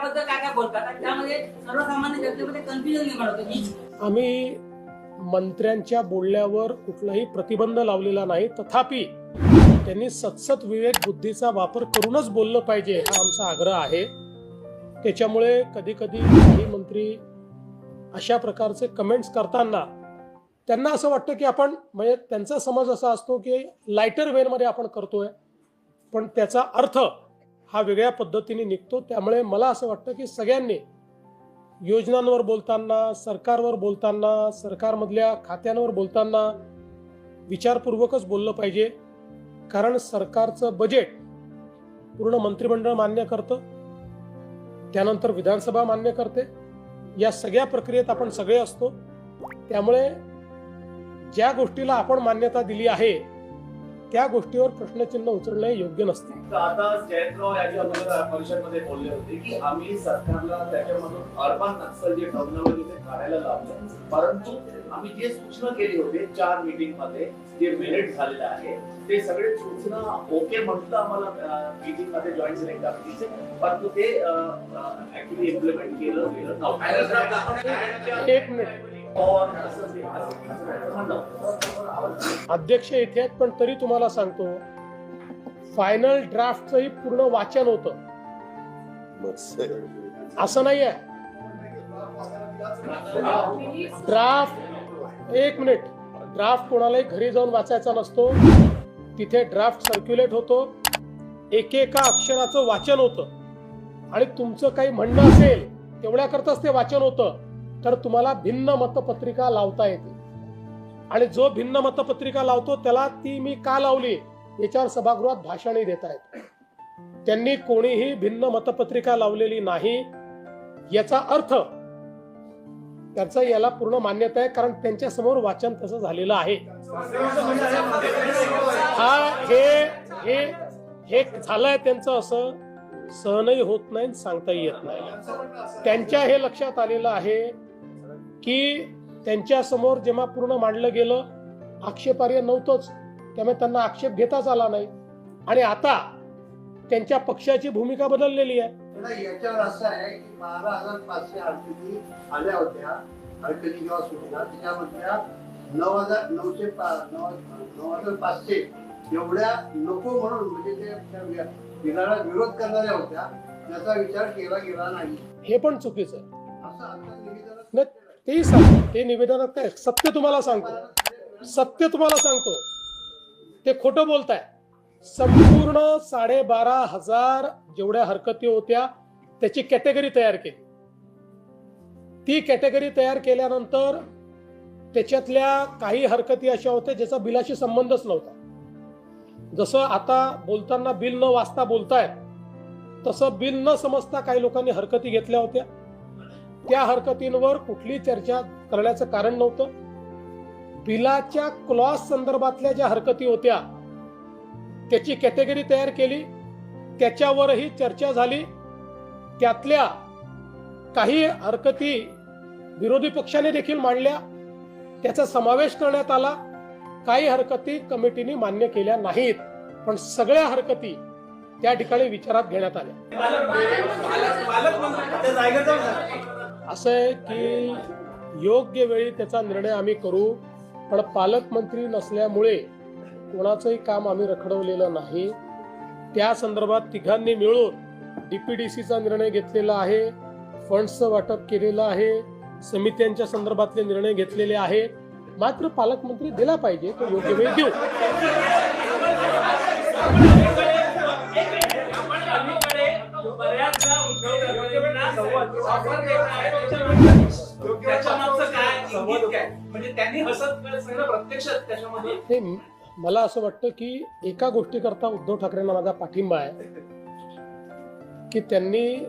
त्याबद्दल काय काय बोलतात? आणि त्यामध्ये सर्वसामान्य जनतेमध्ये कन्फ्युजन निर्माण होतं. की आम्ही मंत्र्यांच्या बोलण्यावर कुठलाही प्रतिबंध लावलेला नाही. तथापि त्यांनी सतसत विवेक बुद्धीचा वापर करूनच बोललं पाहिजे हा आमचा आग्रह आहे. त्याच्यामुळे कधी कधी काही मंत्री अशा प्रकारचे कमेंट्स करताना त्यांना असं वाटतं की आपण म्हणजे त्यांचा समज असा असतो की लायटर वेमध्ये आपण करतोय. पण त्याचा अर्थ हा वेगळ्या पद्धतीने निघतो. त्यामुळे मला असं वाटतं की सगळ्यांनी योजनांवर बोलताना सरकारवर बोलताना सरकारमधल्या खात्यांवर बोलताना विचारपूर्वकच बोललं पाहिजे. कारण सरकारचं बजेट पूर्ण मंत्रिमंडळ मान्य करतं. त्यानंतर विधानसभा मान्य करते. या सगळ्या प्रक्रियेत आपण सगळे असतो. त्यामुळे ज्या गोष्टीला आपण मान्यता दिली आहे त्या गोष्टीवर प्रश्नचिन्ह उचलणे योग्य नसते. तर आता जयंतराव याच्या परिषदमध्ये बोलले होते की आम्ही सरकारला त्याच्यामधून अर्बन नक्सल जे टर्मिनॉलॉजी ते काढायला लावलं. परंतु आम्ही जे सूचना केली होती चार मीटिंगमध्ये जे मिनिट झालेले आहे ते सगळे सूचना ओके म्हटलं आम्हाला मीटिंगमध्ये जॉईंट सिलेक्ट कमिटीचे परंतु ते ऍक्च्युली इम्प्लिमेंट केलं गेलं नव्हतं. एक मिनिट. अध्यक्ष इथे आहेत पण तरी तुम्हाला सांगतो फायनल ड्राफ्टचंही पूर्ण वाचन होतं. असं नाही आहे ड्राफ्ट एक मिनिट ड्राफ्ट कोणालाही घरी जाऊन वाचायचा नसतो. तिथे ड्राफ्ट सर्क्युलेट होतो. एकेका अक्षराचं वाचन होतं. आणि तुमचं काही म्हणणं असेल तेवढ्याकरताच ते वाचन होतं. तर तुम्हाला भिन्न मतपत्रिका लावता येते आणि जो भिन्न मतपत्रिका लावतो त्याला ती मी का लावली? याच्यावर सभागृहात भाषणही देत आहेत. त्यांनी कोणीही भिन्न मतपत्रिका लावलेली नाही. याचा अर्थ त्यांचा याला पूर्ण मान्यता आहे कारण त्यांच्यासमोर वाचन तसं झालेलं आहे. हा हे हे हे झालंय त्यांचं असं सहनही होत नाही सांगताही येत नाही. त्यांच्या हे लक्षात आलेलं आहे की त्यांच्यासमोर जेव्हा पूर्ण मांडलं गेलं आक्षेपार्ह नव्हतंच. त्यामुळे त्यांना आक्षेप घेताच आला नाही. आणि आता त्यांच्या पक्षाची भूमिका बदललेली आहे. याच्यावर असं आहे की बारा हजार पाचशे अडचणी आल्या होत्या अडचणी जेव्हा सुटल्या त्याच्यामधल्या नऊ हजार नऊशे नऊ हजार पाचशे एवढ्या नको म्हणून म्हणजे ते विरोध करणाऱ्या होत्या त्याचा विचार केला गेला नाही. हे पण चुकीचं आहे. असं आता निवेदनात नाही, तेही सांगतो. ते निवेदनात काय? सत्य तुम्हाला सांगतो. सत्य तुम्हाला सांगतो. ते खोटं बोलताय. संपूर्ण साडेबारा हजार जेवढ्या हरकती होत्या त्याची कॅटेगरी तयार केली. ती कॅटेगरी तयार केल्यानंतर त्याच्यातल्या काही हरकती अशा होत्या ज्याचा बिलाशी संबंधच नव्हता. जसं आता बोलताना बिल न वाचता बोलतायत तसं बिल न समजता काही लोकांनी हरकती घेतल्या होत्या. त्या हरकतींवर कुठली चर्चा करण्याचं कारण नव्हतं. बिलाच्या क्लॉज संदर्भातल्या ज्या हरकती होत्या त्याची कॅटेगरी तयार केली. त्याच्यावरही चर्चा झाली. त्यातल्या काही हरकती विरोधी पक्षाने देखील मांडल्या. त्याचा समावेश करण्यात आला. काही हरकती कमिटीने मान्य केल्या नाहीत. पण सगळ्या हरकती त्या ठिकाणी विचारात घेण्यात आल्या. असं आहे की योग्य वेळी त्याचा निर्णय आम्ही करू पण पालकमंत्री नसल्यामुळे कोणाचंही काम आम्ही रखडवलेलं नाही. त्या संदर्भात तिघांनी मिळून डीपीडीसीचा निर्णय घेतलेला आहे फंड्सचं वाटप केलेलं आहे समित्यांच्या संदर्भातले निर्णय घेतलेले आहे. मात्र पालकमंत्री दिला पाहिजे तो योग्य वेळ देऊ आपण अलीकडे बऱ्याचदा उद्धव ठाकरेंना ऑफर देत आहे. त्याच्या मागचं काय इंगित काय म्हणजे त्यांनी हसत खेळत सगळं प्रत्यक्ष त्याच्यामध्ये हे म- मला असं वाटतं की एका गोष्टीकरता उद्धव ठाकरेंना माझा पाठिंबा आहे. की त्यांनी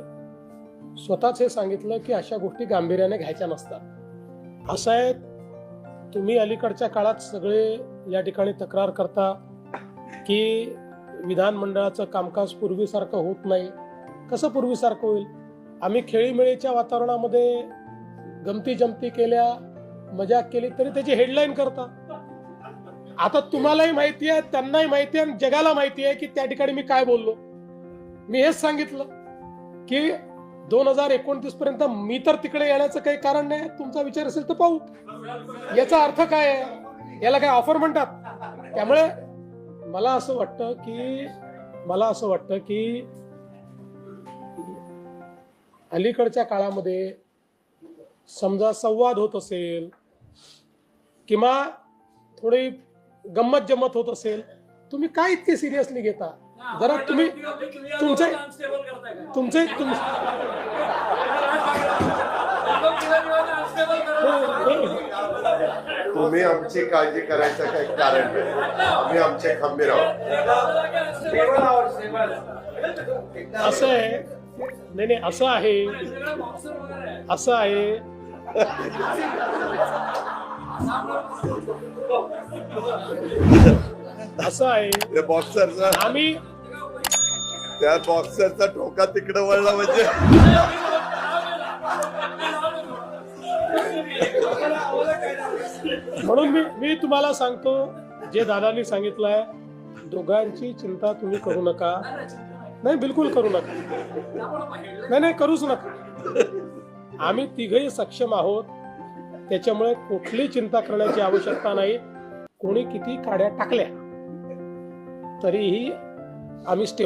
स्वतःच हे सांगितलं की अशा गोष्टी गांभीर्याने घ्यायच्या नसतात. असं आहे तुम्ही अलीकडच्या काळात सगळे या ठिकाणी तक्रार करता की विधानमंडळाचं कामकाज पूर्वीसारखं होत नाही. कसं पूर्वीसारखं होईल? आम्ही खेळीमेळीच्या वातावरणामध्ये गमती जमती केल्या मजाक केली तरी त्याची हेडलाईन करता. आता तुम्हालाही माहिती आहे त्यांनाही माहिती आहे आणि जगाला माहिती आहे की त्या ठिकाणी मी काय बोललो. मी हेच सांगितलं की दोन हजार एकोणतीस पर्यंत मी तर तिकडे येण्याचं काही कारण नाही. तुमचा विचार असेल तर पाहू. याचा अर्थ काय आहे? याला काय ऑफर म्हणतात? त्यामुळे मला असं वाटतं की मला असं वाटतं की अलीकडच्या काळामध्ये समजा संवाद होत असेल किंवा थोडी गंमत जम्मत होत असेल तुम्ही काय इतके सिरियसली घेता जरा तुम्ही तुमचे तुमचे तुम तुम्ही आमची काळजी करायचं काही कारण नाही आम्ही आमचे खंबीर आहोत असं आहे नाही नाही असं आहे. असं आहे. असं आहे. त्या बॉक्सरचा आम्ही त्या बॉक्सरचा ठोका तिकडे वळला म्हणजे. म्हणून मी मी तुम्हाला सांगतो जे दादांनी सांगितलंय दोघांची चिंता तुम्ही करू नका. नाही बिलकुल करू नका. नाही नाही करूच नका. आम्ही तिघही सक्षम आहोत. त्याच्यामुळे कुठली चिंता करण्याची आवश्यकता नाही. कोणी किती काड्या टाकल्या तरीही आम्ही स्टेबल